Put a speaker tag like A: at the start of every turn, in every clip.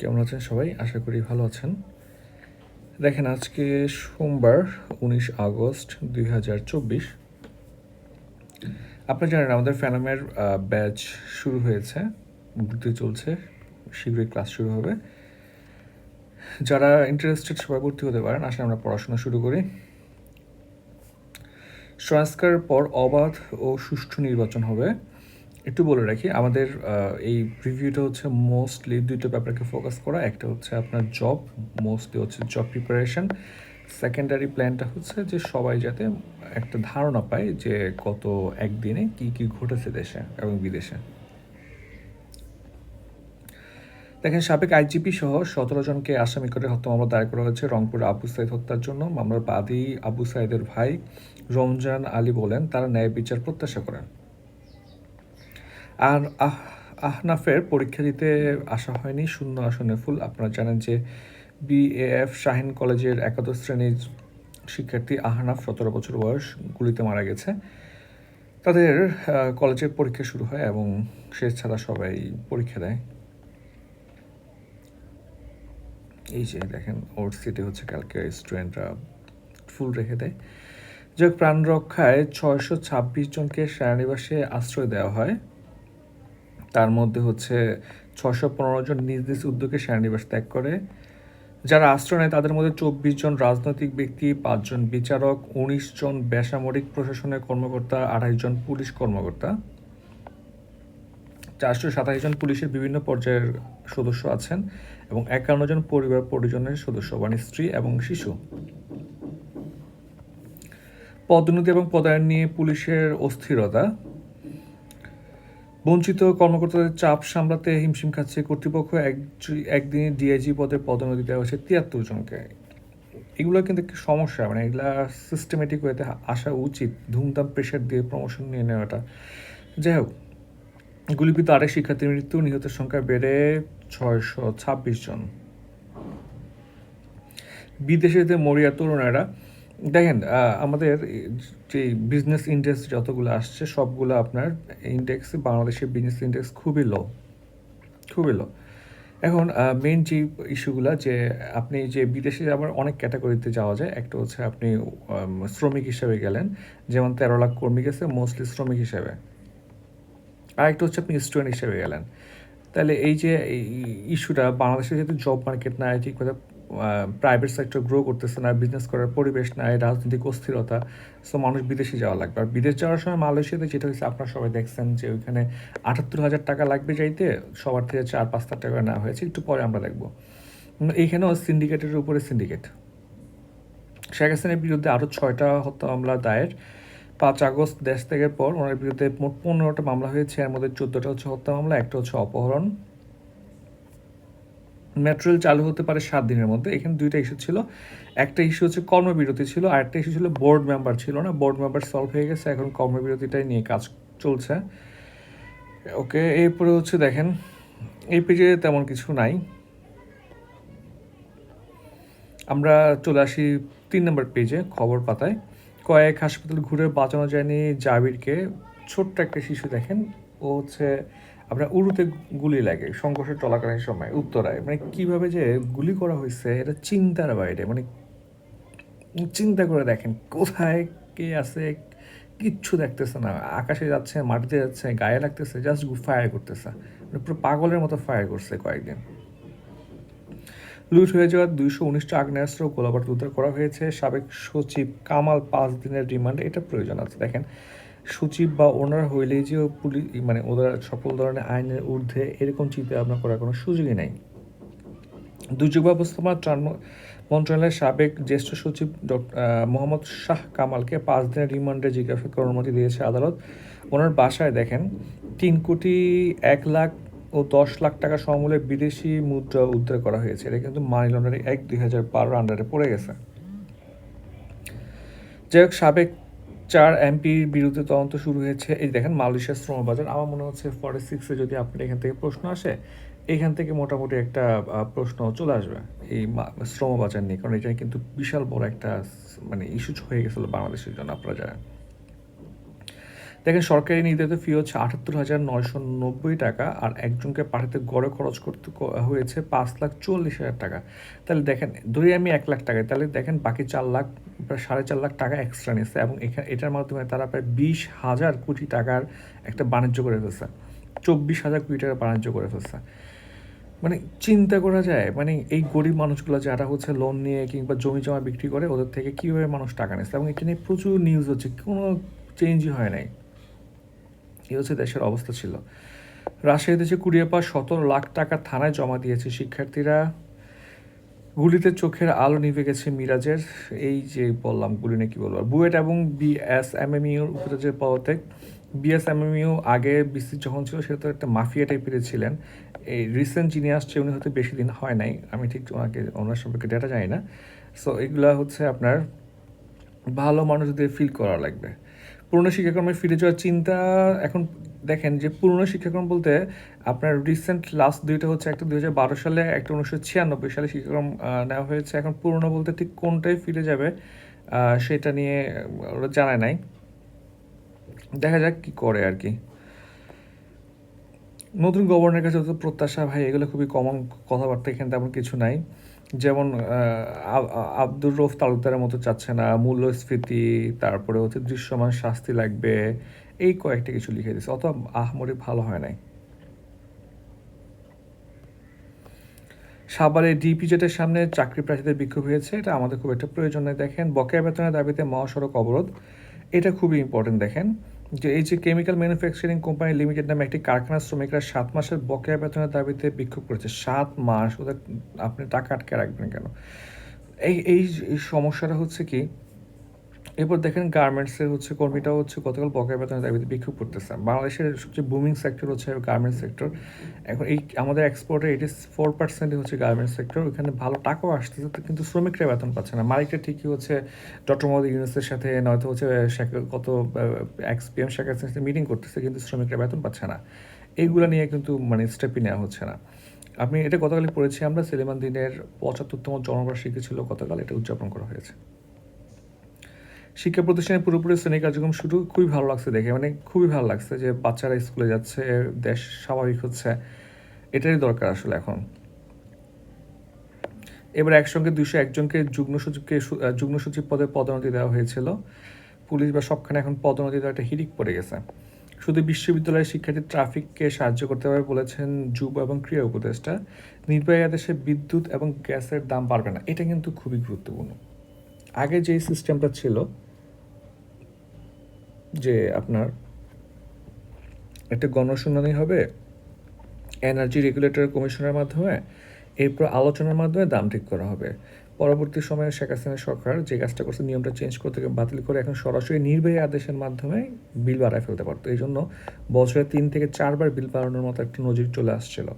A: কেমন আছেন সবাই? আশা করি ভালো আছেন। দেখেন, আজকে সোমবার, উনিশ আগস্ট দুই হাজার চব্বিশ। আপনারা জানেন, আমাদের ফ্যানামের ব্যাচ শুরু হয়েছে ভর্তি চলছে, শীঘ্রই ক্লাস শুরু হবে। যারা ইন্টারেস্টেড সবাই ভর্তি হতে পারেন আসলে আমরা পড়াশোনা শুরু করি। সংস্কারের পর অবাধ ও সুষ্ঠু নির্বাচন হবে। একটু বলে রাখি, আমাদের এই রিভিউটা হচ্ছে মোস্টলি দুইটা ব্যাপারকে ফোকাস করা। একটা হচ্ছে আপনার জব মোস্টলি হচ্ছে জব প্রিপারেশন সেকেন্ডারি প্ল্যানটা হচ্ছে যে সবাই যাতে একটা ধারণা পায় যে গত একদিনে কি কি ঘটেছে দেশে এবং বিদেশে। দেখেন, সাবেক আইজিপি সহ সতেরো জনকে আসামি করে হত্যা মামলা দায়ের করা হয়েছে রংপুরে আবু সাইদ হত্যার জন্য। মামলার বাদী আবু সাইদের ভাই রমজান আলী বলেন, তারা ন্যায় বিচার প্রত্যাশা করেন। আর আহ, আহনাফের পরীক্ষা দিতে আসা হয়নি, শূন্য আসনে ফুল। আপনারা জানেন যে বিএএফ শাহিন কলেজের একাদশ শ্রেণির শিক্ষার্থী আহনাফ সতেরো বছর বয়স গুলিতে মারা গেছে। তাদের কলেজের পরীক্ষা শুরু হয় এবং সে ছাড়া সবাই পরীক্ষা দেয়। এই যে দেখেন, ওর সিটে হচ্ছে কালকে স্টুডেন্টরা ফুল রেখে দেয়। যে প্রাণ রক্ষায় ছয়শো ছাব্বিশ জনকে সেনানিবাসে আশ্রয় দেওয়া হয়। তার মধ্যে হচ্ছে ছশো পনেরো জন নিজ নিজ উদ্যোগে সেনানিবাস ত্যাগ করে। যারা আশ্রয় নেয়, তাদের মধ্যে চব্বিশ জন রাজনৈতিক ব্যক্তি পাঁচজন বিচারক, উনিশ জন বেসামরিক প্রশাসনের কর্মকর্তা আড়াইশ জন পুলিশ কর্মকর্তা। চারশো সাতাশ জন পুলিশের বিভিন্ন পর্যায়ের সদস্য আছেন এবং একান্ন জন পরিবার পরিজনের সদস্য মানে স্ত্রী এবং শিশু। পদোন্নতি এবং পদায়ন নিয়ে পুলিশের অস্থিরতা। বঞ্চিত কর্মকর্তাদের চাপ সামলাতে হিমশিম খাচ্ছে কর্তৃপক্ষ। এক একদিনে ডিআইজি পদে পদোন্নতি দেওয়া হয়েছে তিয়াত্তর জনকে। এগুলো কিন্তু একটি সমস্যা? মানে এগুলা সিস্টেমেটিক ওয়েতে আসা উচিত, ধুমধাম প্রেশার দিয়ে প্রমোশন নিয়ে নেওয়াটা। যাই হোক, গুলিবিদ্ধ আরেক শিক্ষার্থীর মৃত্যু, নিহতের সংখ্যা বেড়ে ছয়শো ছাব্বিশ জন। বিদেশেতে মরিয়া তরুণেরা দেখেন আমাদের যে বিজনেস ইন্ডেক্স যতগুলো আসছে, সবগুলো আপনার ইন্ডেক্স বাংলাদেশের বিজনেস ইন্ডেক্স খুবই লো খুবই লো এখন মেন যে ইস্যুগুলো যে আপনি যে বিদেশে যাবার অনেক ক্যাটাগরিতে যাওয়া যায়, একটা হচ্ছে আপনি শ্রমিক হিসেবে গেলেন, যেমন তেরো লাখ কর্মী গেছে মোস্টলি শ্রমিক হিসেবে। আরেকটা হচ্ছে আপনি স্টুডেন্ট হিসেবে গেলেন। তাহলে এই যে ইস্যুটা বাংলাদেশে যেহেতু জব মার্কেট না ঠিক কথা প্রাইভেট সেক্টর গ্রো করতেছে না বিজনেস করার পরিবেশ নাই, রাজনৈতিক অস্থিরতা সো মানুষ বিদেশে যাওয়া লাগবে। আর বিদেশ যাওয়ার সময় মালয়েশিয়াতে যেটা হয়েছে, আপনারা সবাই দেখছেন যে ওইখানে আটাত্তর হাজার টাকা লাগবে যাইতে সবার থেকে চার পাঁচ হাজার টাকা নেওয়া হয়েছে, একটু পরে আমরা দেখব। এইখানেও সিন্ডিকেটের উপরে সিন্ডিকেট শেখ হাসিনার বিরুদ্ধে আরও ছয়টা হত্যা মামলা দায়ের। পাঁচ আগস্ট দেশ থেকে পর ওনার বিরুদ্ধে মোট পনেরোটা মামলা হয়েছে, এর মধ্যে চোদ্দোটা হচ্ছে হত্যা মামলা একটা হচ্ছে অপহরণ। মেট্রো চালু হতে পারে সাত দিনের মধ্যে। এখানে দুইটা ইস্যু ছিল। একটা ইস্যু হচ্ছে কর্মবিরতি ছিল, আর একটা ইস্যু ছিল বোর্ড মেম্বার ছিল না। বোর্ড মেম্বার সলভ হয়ে গেছে, এখন কর্মবিরতিটাই নিয়ে কাজ চলছে। ওকে, এরপরে হচ্ছে দেখেন, এই পেজে তেমন কিছু নাই। আমরা চলে আসি তিন নম্বর পেজে খবর পাতায়। কয়েক হাসপাতাল ঘুরে বাঁচানো যায়নি জাবিরকে। ছোট্ট একটা শিশু দেখেন, ও হচ্ছে আপনার উরুতে গুলি লাগে, সংঘর্ষ চলাকালীন সময়, উত্তরায়। মানে কীভাবে যে গুলি করা হয়েছে, এটা চিন্তার বাইরে। মানে চিন্তা করে দেখেন, কোথায় কে আছে, কিচ্ছু দেখতেছে না। আকাশে যাচ্ছে, মাটিতে যাচ্ছে, গায়ে লাগতেছে জাস্ট ফায়ার করতেছে। মানে পুরো পাগলের মতো ফায়ার করছে কয়েকদিন। লুট হয়ে যাওয়া দুইশো উনিশটা আগ্নেয়াস্ত্র, গোলাবারুদ উদ্ধার করা হয়েছে। সাবেক সচিব কামাল পাঁচ দিনের রিমান্ড এটা প্রয়োজন আছে। দেখেন সচিব বা ওনার হইলেই যে পুলিশ মানে ওদের সকল ধরনের আইনের ঊর্ধ্বে এরকম চিন্তা ভাবনা করার কোনো সুযোগই নাই। দুর্যোগ ব্যবস্থাপনা ত্রাণ মন্ত্রণালয়ের সাবেক জ্যেষ্ঠ সচিব মোহাম্মদ শাহ কামালকে পাঁচ দিনের রিমান্ডে জিজ্ঞাসাবাদ করার অনুমতি দিয়েছে আদালত। ওনার বাসায় দেখেন, তিন কোটি এক লাখ ও দশ লাখ টাকা সমমূল্যের বিদেশি মুদ্রা উদ্ধার করা হয়েছে। এটা কিন্তু মানি লন্ডারিং এক দুই হাজার বারোর আন্ডারে পড়ে গেছে। যাই হোক, সাবেক চার এমপির বিরুদ্ধে তদন্ত শুরু হয়েছে। এই দেখেন মালয়েশিয়া শ্রমবাজার। আমার মনে হচ্ছে ফরেস্ট সিক্সে যদি আপনার এখান থেকে প্রশ্ন আসে, এখান থেকে মোটামুটি একটা প্রশ্ন চলে আসবে এই শ্রম বাজার নিয়ে। কারণ এটা কিন্তু বিশাল বড় একটা মানে ইস্যু হয়ে গেছিল বাংলাদেশের জন্য আপনারা জানেন। দেখেন, সরকারি নির্ধারিত ফি হচ্ছে আটাত্তর হাজার নয়শো নব্বই টাকা আর একজনকে পাঠাতে গড়ে খরচ করতে হয়েছে পাঁচ লাখ চল্লিশ হাজার টাকা। তাহলে দেখেন ধরি আমি এক লাখ টাকায় তাহলে দেখেন বাকি চার লাখ প্রায় সাড়ে চার লাখ টাকা এক্সট্রা নিচ্ছে এবং এখানে এটার মাধ্যমে তারা প্রায় বিশ হাজার কোটি টাকার একটা বাণিজ্য করে ফেলছে। চব্বিশ হাজার কোটি টাকার বাণিজ্য করে ফেলছে। মানে চিন্তা করা যায় মানে এই গরিব মানুষগুলো যারা হচ্ছে লোন নিয়ে কিংবা জমি জমা বিক্রি করে, ওদের থেকে কীভাবে মানুষ টাকা নিচ্ছে? এবং এটা নিয়ে প্রচুর নিউজ হচ্ছে, কোনো চেঞ্জই হয় নাই। এই হচ্ছে দেশের অবস্থা ছিল। রাজশাহীতে দেশে কুড়িয়ে পাওয়া সতেরো লাখ টাকা থানায় জমা দিয়েছে শিক্ষার্থীরা, গুলিতে চোখের আলো নিভে গেছে মিরাজের। এই যে বললাম, গুলি নিয়ে কি বলব? বুয়েট এবং বিএসএমএমইউর উপরাজ্যের পদত্যাগ, বিএসএমএমইউ আগে বিসি যখন ছিল, সেটা তো একটা মাফিয়া টাইপের ছিলেন। এই রিসেন্ট যিনি আসছে, উনি হয়তো বেশি দিন হয় নাই। আমি ঠিক ওনাকে, ওনার সম্পর্কে ডেটা জানি না। সো এগুলা হচ্ছে আপনার ভালো মানুষদের ফিল করা লাগবে। পুরনো শিক্ষাক্রমে ফিরে যাওয়ার চিন্তা এখন দেখেন যে পুরনো শিক্ষাক্রম বলতে আপনার রিসেন্ট লাস্ট দুইটা হচ্ছে একটা দুই হাজার বারো সালে, একটা উনিশশো ছিয়ানব্বই সালে শিক্ষাক্রম নেওয়া হয়েছে। এখন পুরনো বলতে ঠিক কোনটাই ফিরে যাবে সেটা নিয়ে ওরা জানায় নাই। দেখা যাক কি করে আর কি। নতুন গভর্নরের কাছে প্রত্যাশা, ভাই, এগুলো খুবই কমন কথাবার্তা, এখানে তেমন কিছু নাই। যেমন আব্দুর রৌফ তালুকদারের মতো চাচ্ছে না, মূল্যস্ফীতি, তারপরে হচ্ছে দৃশ্যমান শাস্তি লাগবে, এই কয়েকটা কিছু লিখে দিচ্ছে অত আহমরি ভালো হয় নাই। সাভারে ডিপি জেটের সামনে চাকরি প্রার্থীদের বিক্ষোভ হয়েছে, এটা আমাদের খুব একটা প্রয়োজন নেই দেখেন, বকেয়া বেতনের দাবিতে মহাসড়ক অবরোধ, এটা খুবই ইম্পর্টেন্ট দেখেন। যে এই যে কেমিক্যাল ম্যানুফ্যাকচারিং কোম্পানি লিমিটেড নামে একটি কারখানার শ্রমিকরা সাত মাসের বকেয়া বেতনের দাবিতে বিক্ষোভ করেছে। সাত মাস, ওদের আপনি টাকা আটকে রাখবেন কেন? এই এই সমস্যাটা হচ্ছে কি এরপর দেখেন গার্মেন্টসের হচ্ছে কর্মীটাও হচ্ছে গতকাল বকেয়া বেতনের দাবিতে বিক্ষোভ করতেছে। বাংলাদেশের সবচেয়ে বুমিং সেক্টর হচ্ছে গার্মেন্টস সেক্টর এখন এই আমাদের এক্সপোর্টে এইটি ফোর পার্সেন্টই হচ্ছে গার্মেন্টস সেক্টর ওখানে ভালো টাকাও আসতেছে কিন্তু শ্রমিকরা বেতন পাচ্ছে না। মালিকটা ঠিকই হচ্ছে ডক্টর মোহাম্মদ ইউনুসের সাথে নয়তো হচ্ছে কত এক্স পি এম শেখ হাসিনার মিটিং করতেছে, কিন্তু শ্রমিকরা বেতন পাচ্ছে না। এইগুলো নিয়ে কিন্তু মানে স্টেপই নেওয়া হচ্ছে না। আপনি এটা গতকালই পড়েছি আমরা, সেলিমান দিনের পঁচাত্তরতম জন্মবার্ষিকী ছিল গতকাল, এটা উদযাপন করা হয়েছে। শিক্ষা প্রতিষ্ঠানে পুরোপুরি শ্রেণি কার্যক্রম শুরু খুবই ভালো লাগছে দেখে। মানে খুবই ভালো লাগছে যে বাচ্চারা স্কুলে যাচ্ছে, দেশ স্বাভাবিক হচ্ছে। এটারই দরকার আসলে এখন। এবার একসঙ্গে দুশো একজনকে যুগ্ম সচিবকে যুগ্ম সচিব পদে পদোন্নতি দেওয়া হয়েছিল। পুলিশ বা সবখানে এখন পদোন্নতি দেওয়া একটা হিরিক পড়ে গেছে। শুধু বিশ্ববিদ্যালয়ের শিক্ষার্থী ট্রাফিককে সাহায্য করতে পারবে বলেছেন যুব এবং ক্রীড়া উপদেষ্টা। নির্বাহী আদেশে বিদ্যুৎ এবং গ্যাসের দাম বাড়বে না, এটা কিন্তু খুবই গুরুত্বপূর্ণ। আগে যে সিস্টেমটা ছিল যে আপনার একটা গণশুনানি হবে এনার্জি রেগুলেটর কমিশনের মাধ্যমে, এরপর আলোচনার মাধ্যমে দাম ঠিক করা হবে। পরবর্তী সময়ে শেখ হাসিনা সরকার যে কাজটা করছে, নিয়মটা চেঞ্জ করতে বাতিল করে এখন সরাসরি নির্বাহী আদেশের মাধ্যমে বিল বাড়ায় ফেলতে পারতো। এই জন্য বছরে তিন থেকে চারবার বিল বাড়ানোর মতো একটা নজির চলে আসছিল।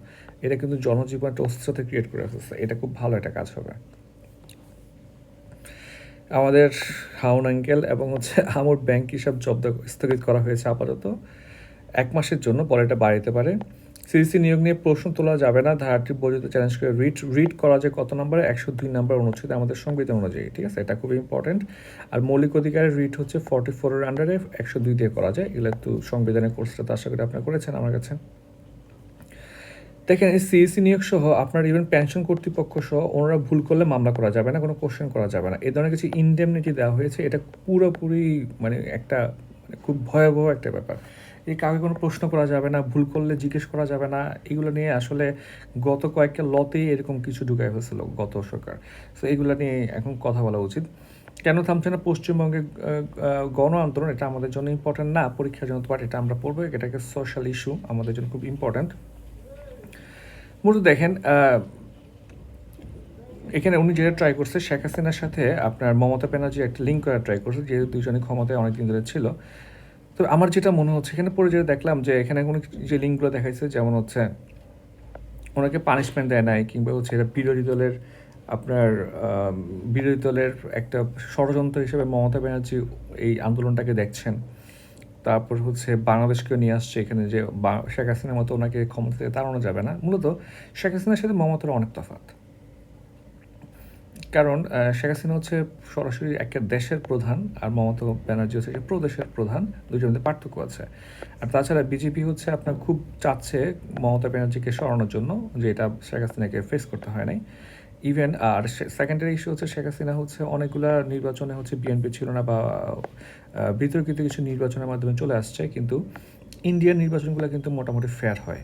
A: এটা কিন্তু জনজীবন একটা অস্থিরতা ক্রিয়েট করে ফেলছে। এটা খুব ভালো একটা কাজ হবে। আমাদের হাউন আঙ্কেল এবং হচ্ছে আমার ব্যাংক হিসাব জব্দ স্থগিত করা হয়েছে আপাতত। এক মাসের জন্য পরে এটা বাড়িতে পারে। সিসি নিয়োগ নিয়ে প্রশ্ন তোলা যাবে না। ধারাটি বর্জিত চ্যালেঞ্জ করে রিড রিড করা যায় কত নম্বরে একশো দুই নম্বর অনুচ্ছেদ আমাদের সংবিধান অনুযায়ী, ঠিক আছে? এটা খুবই ইম্পর্টেন্ট আর মৌলিক অধিকারের রিড হচ্ছে ফর্টি ফোরের আন্ডারে একশো দুই দিয়ে করা যায়। এগুলো একটু সংবিধানের কোর্সটা তো আশা করি আপনারা করেছেন আমার কাছে। দেখেন, এই সিএসসি নিয়োগ সহ আপনার ইভেন পেনশন কর্তৃপক্ষ সহ ওনারা ভুল করলে মামলা করা যাবে না, কোনো কোশ্চেন করা যাবে না। এই ধরনের কিছু ইনডেমনিটি দেওয়া হয়েছে, এটা পুরোপুরি মানে একটা মানে খুব ভয়াবহ একটা ব্যাপার। এই কাউকে কোনো প্রশ্ন করা যাবে না, ভুল করলে জিজ্ঞেস করা যাবে না, এগুলো নিয়ে আসলে গত কয়েকটা লতেই এরকম কিছু ঢুকাই হয়েছিল গত সরকার। সো এগুলো নিয়ে এখন কথা বলা উচিত। কেন থামছে না পশ্চিমবঙ্গে গণ আন্দোলন? এটা আমাদের জন্য ইম্পর্টেন্ট না, পরীক্ষার জন্য বাট এটা আমরা পড়ব, এটাকে সোশ্যাল ইস্যু আমাদের জন্য খুব ইম্পর্ট্যান্ট মূলত দেখেন এখানে উনি যেটা ট্রাই করছে, শেখ হাসিনার সাথে আপনার মমতা ব্যানার্জি একটা লিঙ্ক করার ট্রাই করছে যে দুজনে ক্ষমতায় অনেকদিন ধরে ছিল। তো আমার যেটা মনে হচ্ছে, এখানে পরে যেটা দেখলাম যে এখানে কোনো যে লিঙ্কগুলো দেখাইছে, যেমন হচ্ছে ওনাকে পানিশমেন্ট দেয় নাই, কিংবা হচ্ছে এটা বিরোধী দলের আপনার বিরোধী দলের একটা ষড়যন্ত্র হিসেবে মমতা ব্যানার্জি এই আন্দোলনটাকে দেখছেন। তারপর হচ্ছে বাংলাদেশকেও নিয়ে আসছে এখানে যে শেখ হাসিনার মতো ওনাকে ক্ষমতা থেকে তাড়ানো যাবে না। মূলত শেখ হাসিনার সাথে মমতার অনেক তফাৎ। কারণ শেখ হাসিনা হচ্ছে সরাসরি একটা দেশের প্রধান আর মমতা ব্যানার্জি হচ্ছে প্রদেশের প্রধান। দুজনের মধ্যে পার্থক্য আছে। আর তাছাড়া বিজেপি হচ্ছে আপনার খুব চাচ্ছে মমতা ব্যানার্জিকে সরানোর জন্য, যে এটা শেখ হাসিনাকে ফেস করতে হয় নাই। ইভেন আর সেকেন্ডারি ইস্যু হচ্ছে শেখ হাসিনা হচ্ছে অনেকগুলা নির্বাচনে হচ্ছে বিএনপি ছিল না বা বিতর্কিত কিছু নির্বাচনের মাধ্যমে চলে আসছে, কিন্তু ইন্ডিয়ান নির্বাচনগুলো কিন্তু মোটামুটি ফেয়ার হয়।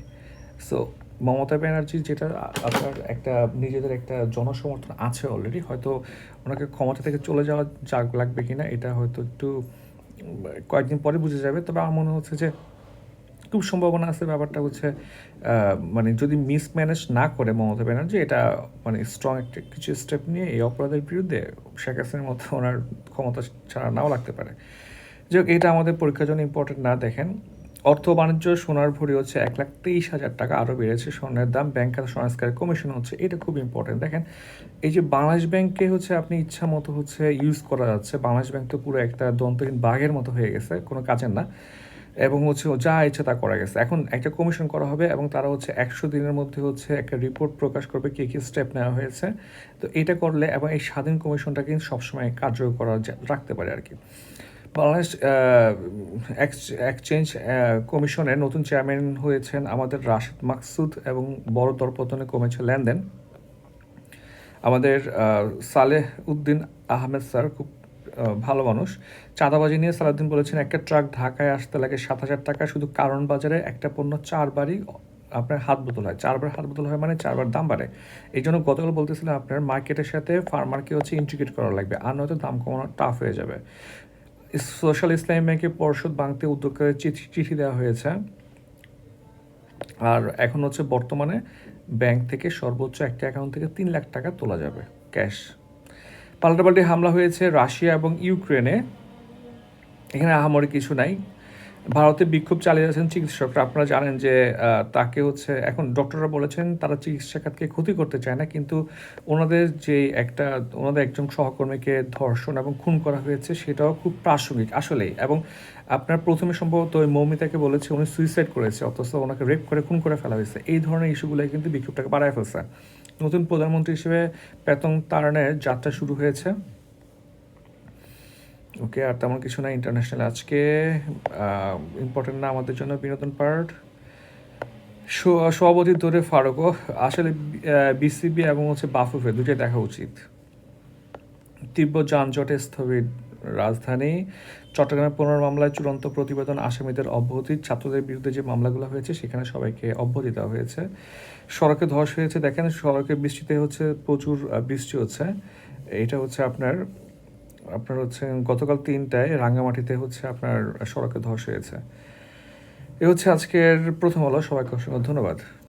A: সো মমতা ব্যানার্জি যেটা, আপনার একটা, নিজেদের একটা জনসমর্থন আছে অলরেডি হয়তো ওনাকে ক্ষমতা থেকে চলে যাওয়া যা লাগবে কিনা, এটা হয়তো একটু কয়েকদিন পরে বুঝে যাবে, তবে আমার মনে হচ্ছে যে খুব সম্ভাবনা আছে ব্যাপারটা হচ্ছে মানে যদি মিসম্যানেজ না করে মমতা ব্যানার্জি, এটা মানে স্ট্রং একটা কিছু স্টেপ নিয়ে এই অপরাধের বিরুদ্ধে শেখ হাসিনার মতো ওনার ক্ষমতা ছাড়া নাও লাগতে পারে। যাই এটা আমাদের পরীক্ষার জন্য ইম্পর্টেন্ট না দেখেন। অর্থ বাণিজ্য সোনার ভরি হচ্ছে এক লাখ তেইশ হাজার টাকা, আরও বেড়েছে। স্বর্ণের দাম ব্যাংক খাতা, সংস্কারের কমিশন হচ্ছে, এটা খুব ইম্পর্টেন্ট দেখেন, এই যে বাংলাদেশ ব্যাংকে হচ্ছে আপনি ইচ্ছা মতো হচ্ছে ইউজ করা যাচ্ছে, বাংলাদেশ ব্যাংক তো পুরো একটা দন্তহীন বাঘের মতো হয়ে গেছে, কোনো কাজের না। এবং হচ্ছে যা ইচ্ছা তা করা গেছে। এখন একটা কমিশন করা হবে এবং তারা হচ্ছে একশো দিনের মধ্যে হচ্ছে একটা রিপোর্ট প্রকাশ করবে কী কী স্টেপ নেওয়া হয়েছে। তো এটা করলে এবং এই স্বাধীন কমিশনটা কিন্তু সবসময় কার্যকর করা রাখতে পারে আর কি। বাংলাদেশ এক্সচেঞ্জ কমিশনের নতুন চেয়ারম্যান হয়েছেন আমাদের রাশেদ মাকসুদ এবং বড় দরপতনে কমেছে লেনদেন। আমাদের সালেহ উদ্দিন আহমেদ স্যার খুব ভালো মানুষ। চাঁদাবাজি নিয়ে সালাউদ্দিন বলেছেন, একটা ট্রাক ঢাকায় আসতে লাগে সাত হাজার টাকা, শুধু কারণ বাজারে একটা পণ্য চারবারই আপনার হাত বোতল হয়। চারবার হাত বোতল হয় মানে চারবার দাম বাড়ে। এই জন্য গতকাল বলতেছিলাম, আপনার মার্কেটের সাথে ফার্মারকে হচ্ছে ইন্টিগ্রেট করা লাগবে, আর নয়তো দাম কমানো টাফ হয়ে যাবে। সোশ্যাল ইসলামী ব্যাংকে পর্ষদ ভাঙতে উদ্যোগের চিঠি চিঠি দেওয়া হয়েছে। আর এখন হচ্ছে বর্তমানে ব্যাংক থেকে সর্বোচ্চ একটা অ্যাকাউন্ট থেকে তিন লাখ টাকা তোলা যাবে ক্যাশ পাল্টাপাল্টি হামলা হয়েছে রাশিয়া এবং ইউক্রেনে। এখানে আহামরি কিছু নাই। ভারতে বিক্ষোভ চালিয়ে যাচ্ছেন চিকিৎসকরা। আপনারা জানেন যে তাকে হচ্ছে এখন ডক্টররা বলেছেন তারা চিকিৎসা খাতকে ক্ষতি করতে চায় না, কিন্তু ওনাদের যে একটা, ওনাদের একজন সহকর্মীকে ধর্ষণ এবং খুন করা হয়েছে সেটাও খুব প্রাসঙ্গিক আসলেই এবং আপনার প্রথমে সম্ভবত ওই মৌমিতাকে বলেছে, উনি সুইসাইড করেছে, অথচ ওনাকে রেপ করে, খুন করে ফেলা হয়েছে। এই ধরনের ইস্যুগুলোই কিন্তু বিক্ষোভটাকে বাড়ায় ফেলছে। নতুন প্রধানমন্ত্রী হিসেবে বেতন তারণের যাত্রা শুরু হয়েছে। ওকে, আর তেমন কিছু না ইন্টারন্যাশনাল আজকে ইম্পর্টেন্ট না আমাদের জন্য, বিনোদন পার্ট। সভাপতি ধরে ফারুকও আসলে বিসিবি এবং হচ্ছে বাফুফে দুটোই দেখা উচিত। তীব্র যানজটে স্থবির। রাজধানী, চট্টগ্রামের পুনর মামলায় চূড়ান্ত প্রতিবেদন আসামিদের অব্যাহতি, ছাত্রদের বিরুদ্ধে যে মামলাগুলো হয়েছে সেখানে সবাইকে অব্যাহতি দেওয়া হয়েছে। সড়কে ধস হয়েছে, দেখেন সড়কে বৃষ্টিতে হচ্ছে প্রচুর বৃষ্টি হচ্ছে। এটা হচ্ছে আপনার আপনার হচ্ছে গতকাল তিনটায় রাঙ্গামাটিতে হচ্ছে আপনার সড়কে ধস হয়েছে। এ হচ্ছে আজকের প্রথম আলো, সবাইকে অসংখ্য ধন্যবাদ।